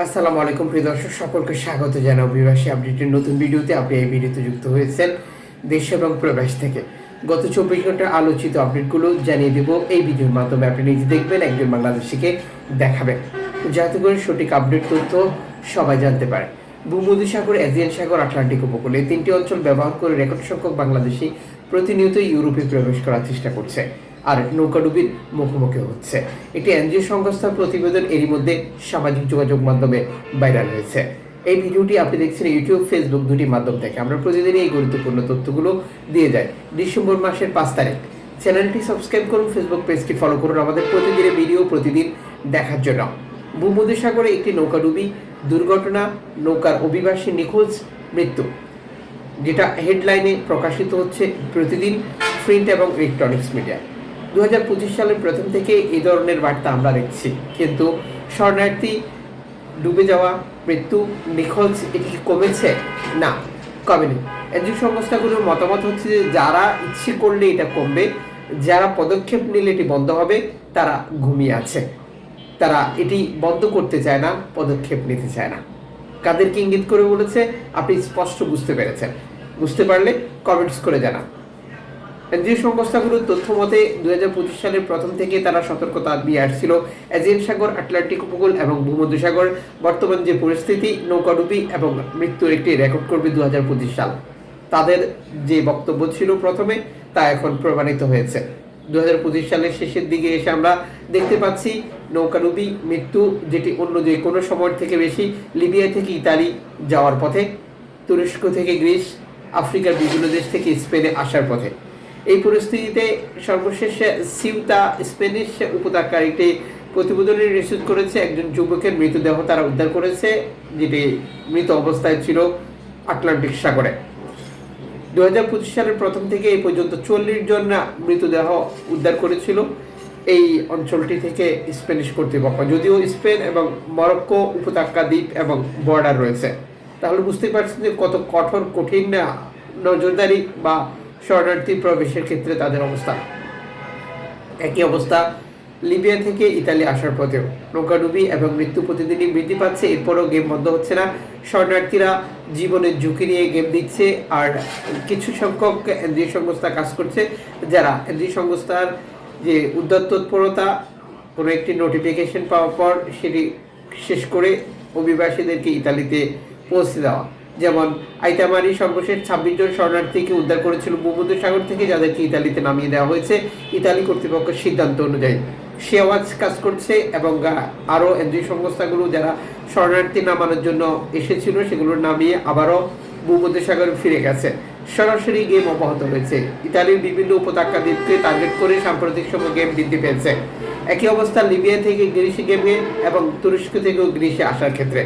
আসসালামু আলাইকুম, প্রিয় দর্শক, সকলকে স্বাগত জানাই অভিবাসী আপডেটের নতুন ভিডিওতে। আপনি এই ভিডিওতে যুক্ত হয়েছেন দেশ এবং প্রবাস থেকে। গত চব্বিশ ঘণ্টার আলোচিত আপডেটগুলো জানিয়ে দেব। এই ভিডিওর মাধ্যমে আপনি নিজে দেখবেন, একজন বাংলাদেশিকে দেখাবেন। যাতে করে সঠিক আপডেট তথ্য সবাই জানতে পারে। ভূমধ্যসাগর এজিয়ান সাগর, আটলান্টিক উপকূলে তিনটি অঞ্চল ব্যবহার করে রেকর্ড সংখ্যক বাংলাদেশি প্রতিনিয়ত ইউরোপে প্রবেশ করার চেষ্টা করছে। আর নৌকাডুবির মুখোমুখি হচ্ছে। একটি এনজিও সংস্থার প্রতিবেদন এরই মধ্যে সামাজিক যোগাযোগ মাধ্যমে ভাইরাল হয়েছে। এই ভিডিওটি আপনি দেখছেন ইউটিউব, ফেসবুক দুটি মাধ্যম থেকে। আমরা প্রতিদিনই এই গুরুত্বপূর্ণ তথ্যগুলো দিয়ে যাই। ডিসেম্বর মাসের পাঁচ তারিখ। চ্যানেলটি সাবস্ক্রাইব করুন, ফেসবুক পেজটি ফলো করুন আমাদের প্রতিদিনের ভিডিও প্রতিদিন দেখার জন্য। ভূমধ্যসাগরে একটি নৌকাডুবি দুর্ঘটনা, নৌকার অভিবাসী নিখোঁজ, মৃত্যু, যেটা হেডলাইনে প্রকাশিত হচ্ছে প্রতিদিন প্রিন্ট এবং ইলেকট্রনিক্স মিডিয়া দু হাজার পঁচিশ সালের প্রথম থেকে এই ধরনের বার্তা আমরা দেখছি। কিন্তু শরণার্থী ডুবে যাওয়া, মৃত্যু নিখোঁজ, এটি কমেছে? না, কমেনি। এনজিও সংস্থাগুলোর মতামত হচ্ছে যে যারা ইচ্ছে করলে এটা কমবে, যারা পদক্ষেপ নিলে এটি বন্ধ হবে, তারা ঘুমিয়ে আছে। তারা এটি বন্ধ করতে চায় না, পদক্ষেপ নিতে চায় না। কাদেরকে ইঙ্গিত করে বলেছে? আপনি স্পষ্ট বুঝতে পেরেছেন। বুঝতে পারলে কমেন্টস করে জানান। এনজিও সংস্থাগুলোর তথ্য মতে দুহাজার পঁচিশ সালের প্রথম থেকে তারা সতর্কতা দিয়ে আসছিল। এজিয়ান সাগর, আটলান্টিক উপকূল এবং ভূমধ্যসাগর। বর্তমান যে পরিস্থিতি, নৌকাডুবি এবং মৃত্যুর একটি রেকর্ড করবে দু হাজার পঁচিশ সাল। তাদের যে বক্তব্য ছিল প্রথমে, তা এখন প্রমাণিত হয়েছে। দু হাজার পঁচিশ সালের শেষের দিকে এসে আমরা দেখতে পাচ্ছি, নৌকাডুবি, মৃত্যু, যেটি অন্য যে কোনো সময় থেকে বেশি, লিবিয়া থেকে ইতালি যাওয়ার পথে, তুরস্ক থেকে গ্রিস, আফ্রিকার বিভিন্ন দেশ থেকে স্পেনে আসার পথে। এই পরিস্থিতিতে সর্বশেষ সিউতা স্পেনিশ উপত্যকার একটি প্রতিবেদনে রিসিভ করেছে, একজন যুবকের মৃতদেহ তারা উদ্ধার করেছে, যেটি মৃত অবস্থায় ছিল আটলান্টিক সাগরে। দু হাজার পঁচিশ সালের প্রথম থেকে এই পর্যন্ত চল্লিশ জন মৃতদেহ উদ্ধার করেছিল এই অঞ্চলটি থেকে স্পেনিশ কর্তৃপক্ষ। যদিও স্পেন এবং মরক্কো উপত্যকা দ্বীপ এবং বর্ডার রয়েছে। তাহলে বুঝতেই পারছেন যে কত কঠোর, কঠিন, নজরদারি বা শরণার্থী প্রবেশের ক্ষেত্রে তাদের অবস্থা একই অবস্থা। লিবিয়া থেকে ইতালি আসার পথেও নৌকাডুবি এবং মৃত্যু প্রতিদিনই বৃদ্ধি পাচ্ছে, এরপরও গেম বন্ধ হচ্ছে না। শরণার্থীরা জীবনের ঝুঁকি নিয়ে গেম দিচ্ছে আর কিছু সংখ্যক এনজিও সংস্থা কাজ করছে, যারা এনজিও সংস্থার যে উদ্যত তৎপরতা কোনো একটি নোটিফিকেশন পাওয়ার পর সেটি শেষ করে অভিবাসীদেরকে ইতালিতে পৌঁছে দেওয়া। যেমন আইতামারি সর্বশেষ ছাব্বিশ জন শরণার্থীকে উদ্ধার করেছিল ভূমধ্যসাগর থেকে, যাদেরকে ইতালিতে নামিয়ে দেওয়া হয়েছে। ইতালি কর্তৃপক্ষের সিদ্ধান্ত অনুযায়ী সে আওয়াজ কাজ করছে এবং আরও এনজিও সংস্থাগুলো যারা শরণার্থী নামানোর জন্য এসেছিল, সেগুলো নামিয়ে আবারও ভূমধ্যসাগরে ফিরে গেছে। সরাসরি গেম অব্যাহত রয়েছে। ইতালির বিভিন্ন উপত্যকা দ্বীপকে টার্গেট করে সাম্প্রতিক সময় গেম বৃদ্ধি পেয়েছে। একই অবস্থা লিবিয়া থেকে গ্রিসে গেমে এবং তুরস্ক থেকেও গ্রিসে আসার ক্ষেত্রে।